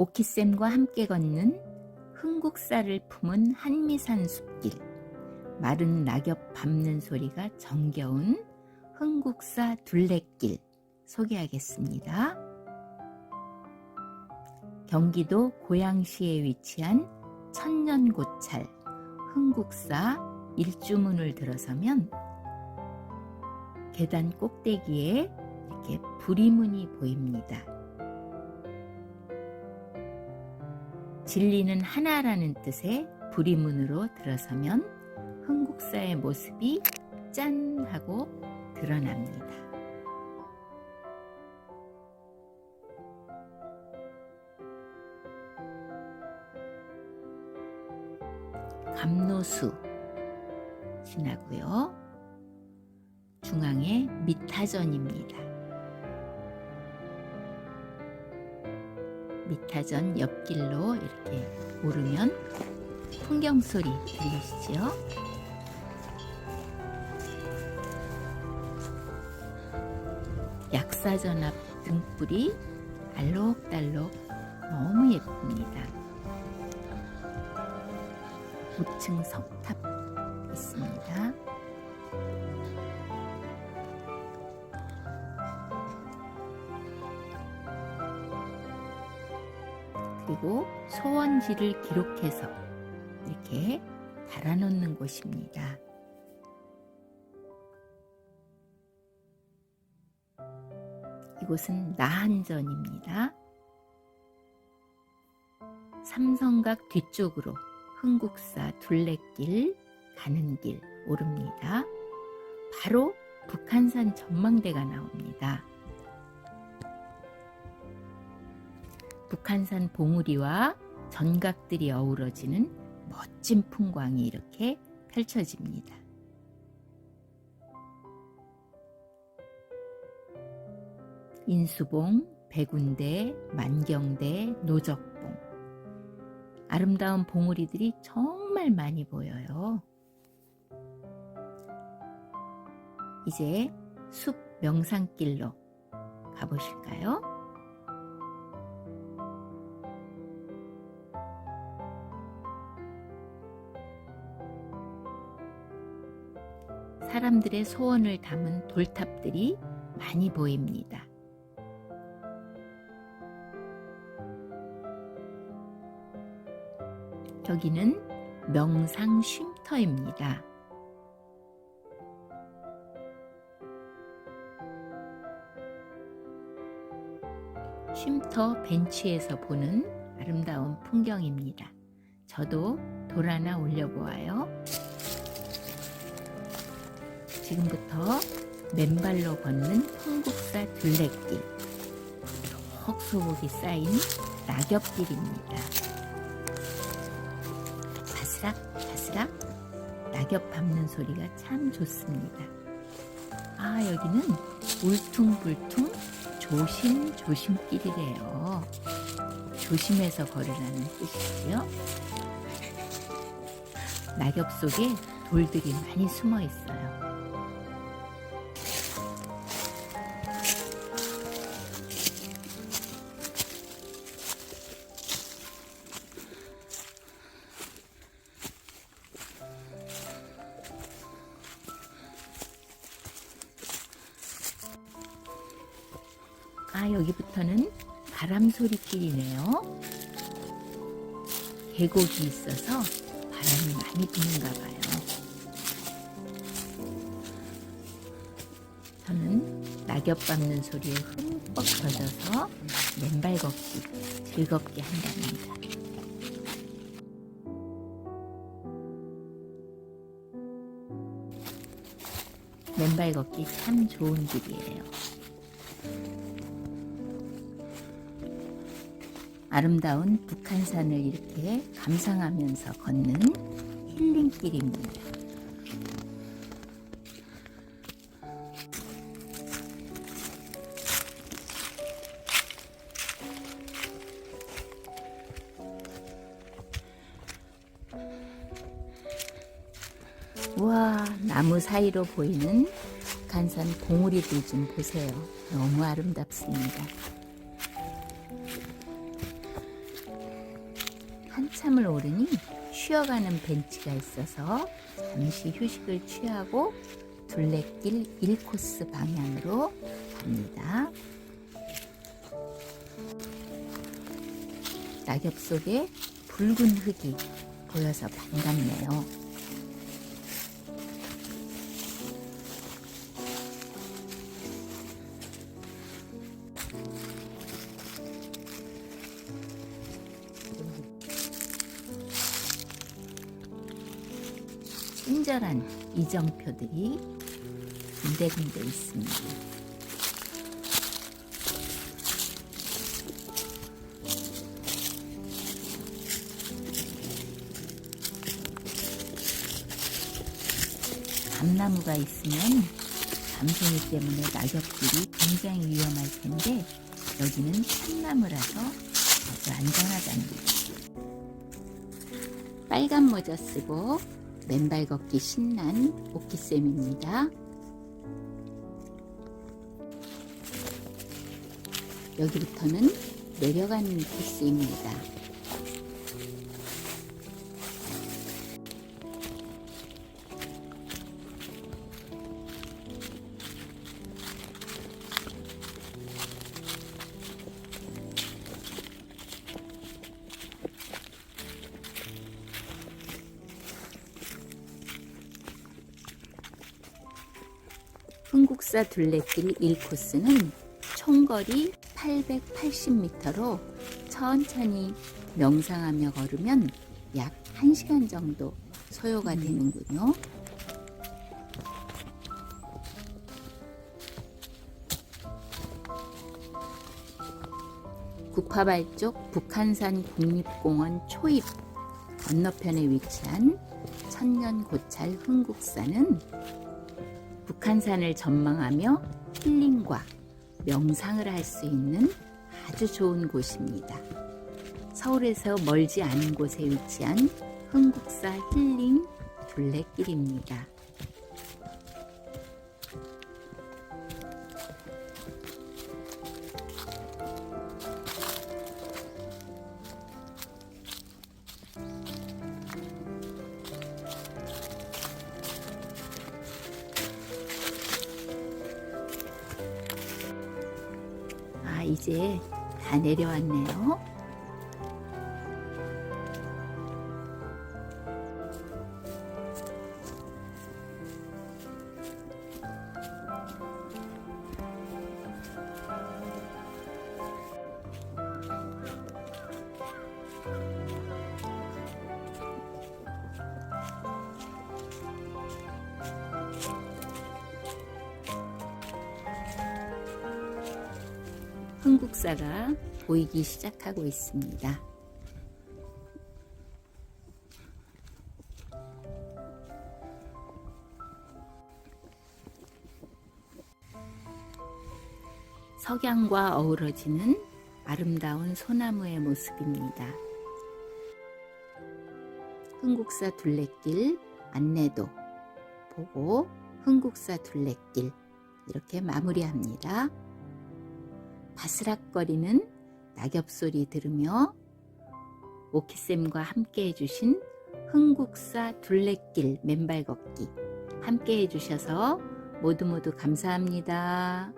오키쌤과 함께 걷는 흥국사를 품은 한미산 숲길 마른 낙엽 밟는 소리가 정겨운 흥국사 둘레길 소개하겠습니다. 경기도 고양시에 위치한 천년고찰 흥국사 일주문을 들어서면 계단 꼭대기에 이렇게 부리문이 보입니다. 진리는 하나라는 뜻의 부리문으로 들어서면 흥국사의 모습이 짠 하고 드러납니다. 감로수 지나고요. 중앙에 미타전입니다. 미타전 옆길로 이렇게 오르면 풍경 소리 들리시죠? 약사전 앞 등불이 알록달록 너무 예쁩니다. 우층 석탑 그리고 소원지를 기록해서 이렇게 달아놓는 곳입니다. 이곳은 나한전입니다. 삼성각 뒤쪽으로 흥국사 둘레길 가는 길 오릅니다. 바로 북한산 전망대가 나옵니다. 북한산 봉우리와 전각들이 어우러지는 멋진 풍광이 이렇게 펼쳐집니다. 인수봉, 백운대, 만경대, 노적봉. 아름다운 봉우리들이 정말 많이 보여요. 이제 숲 명산길로 가보실까요? 사람들의 소원을 담은 돌탑들이 많이 보입니다. 여기는 명상 쉼터입니다. 쉼터 벤치에서 보는 아름다운 풍경입니다. 저도 돌 하나 올려보아요. 지금부터 맨발로 걷는 흥국사 둘레길, 쭉 소복이 쌓인 낙엽길입니다. 바스락 바스락 낙엽 밟는 소리가 참 좋습니다. 아 여기는 울퉁불퉁 조심조심길이래요. 조심해서 걸으라는 뜻이지요. 낙엽 속에 돌들이 많이 숨어 있어요. 아, 여기부터는 바람소리길이네요. 계곡이 있어서 바람이 많이 부는가 봐요. 저는 낙엽 밟는 소리에 흠뻑 젖어서 맨발 걷기 즐겁게 한답니다. 맨발 걷기 참 좋은 길이에요. 아름다운 북한산을 이렇게 감상하면서 걷는 힐링길입니다. 우와, 나무 사이로 보이는 북한산 봉우리들 좀 보세요. 너무 아름답습니다. 한참을 오르니 쉬어가는 벤치가 있어서 잠시 휴식을 취하고 둘레길 1코스 방향으로 갑니다. 낙엽 속에 붉은 흙이 보여서 반갑네요. 친절한 이정표들이 군데군데 있습니다. 감나무가 있으면 밤송이 때문에 낙엽들이 굉장히 위험할 텐데 여기는 참나무라서 아주 안전하답니다. 빨간 모자 쓰고 맨발 걷기 신난 오키쌤입니다. 여기부터는 내려가는 코스입니다. 흥국사 둘레길 1코스는 총거리 880m로 천천히 명상하며 걸으면 약 1시간 정도 소요가 되는군요. 국파발 쪽 북한산 국립공원 초입 건너편에 위치한 천년고찰 흥국사는 북한산을 전망하며 힐링과 명상을 할 수 있는 아주 좋은 곳입니다. 서울에서 멀지 않은 곳에 위치한 흥국사 힐링 둘레길입니다. 이제 다 내려왔네요. 흥국사가 보이기 시작하고 있습니다. 석양과 어우러지는 아름다운 소나무의 모습입니다. 흥국사 둘레길 안내도 보고 흥국사 둘레길 이렇게 마무리합니다. 바스락거리는 낙엽 소리 들으며 오키쌤과 함께 해주신 흥국사 둘레길 맨발 걷기 함께 해주셔서 모두 모두 감사합니다.